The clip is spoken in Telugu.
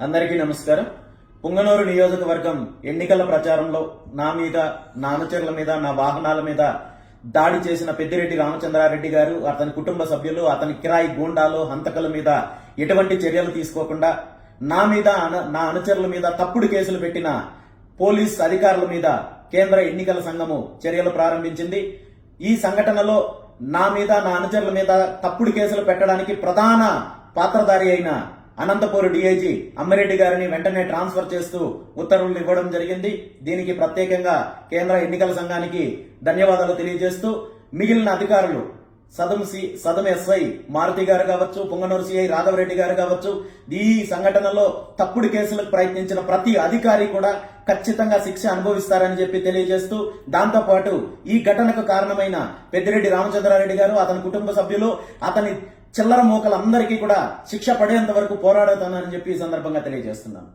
అందరికీ నమస్కారం. పుంగనూరు నియోజకవర్గం ఎన్నికల ప్రచారంలో నా మీద నా అనుచరుల మీద నా వాహనాల మీద దాడి చేసిన పెద్దిరెడ్డి రామచంద్రారెడ్డి గారు అతని కుటుంబ సభ్యులు అతని కిరాయి గూండాలు హంతకుల మీద ఎటువంటి చర్యలు తీసుకోకుండా నా మీద నా అనుచరుల మీద తప్పుడు కేసులు పెట్టిన పోలీస్ అధికారుల మీద కేంద్ర ఎన్నికల సంఘము చర్యలు ప్రారంభించింది. ఈ సంఘటనలో నా మీద నా అనుచరుల మీద తప్పుడు కేసులు పెట్టడానికి ప్రధాన పాత్రధారి అయిన అనంతపూర్ డీఐజీ అమ్మిరెడ్డి గారిని వెంటనే ట్రాన్స్ఫర్ చేస్తూ ఉత్తర్వులు ఇవ్వడం జరిగింది. దీనికి ప్రత్యేకంగా కేంద్ర ఎన్నికల సంఘానికి ధన్యవాదాలు తెలియజేస్తూ మిగిలిన అధికారులు సదం సి సదం ఎస్ఐ మారుతి గారు కావచ్చు పొంగనూరు సిఐ రాఘవరెడ్డి గారు కావచ్చు ఈ సంఘటనలో తప్పుడు కేసులకు ప్రయత్నించిన ప్రతి అధికారి కూడా ఖచ్చితంగా శిక్ష అనుభవిస్తారని చెప్పి తెలియజేస్తూ దాంతోపాటు ఈ ఘటనకు కారణమైన పెద్దిరెడ్డి రామచంద్రారెడ్డి గారు అతని కుటుంబ సభ్యులు అతని చిల్లర మోకలందరికీ కూడా శిక్ష పడేంత వరకు పోరాడుతానని చెప్పి ఈ సందర్భంగా తెలియజేస్తున్నాను.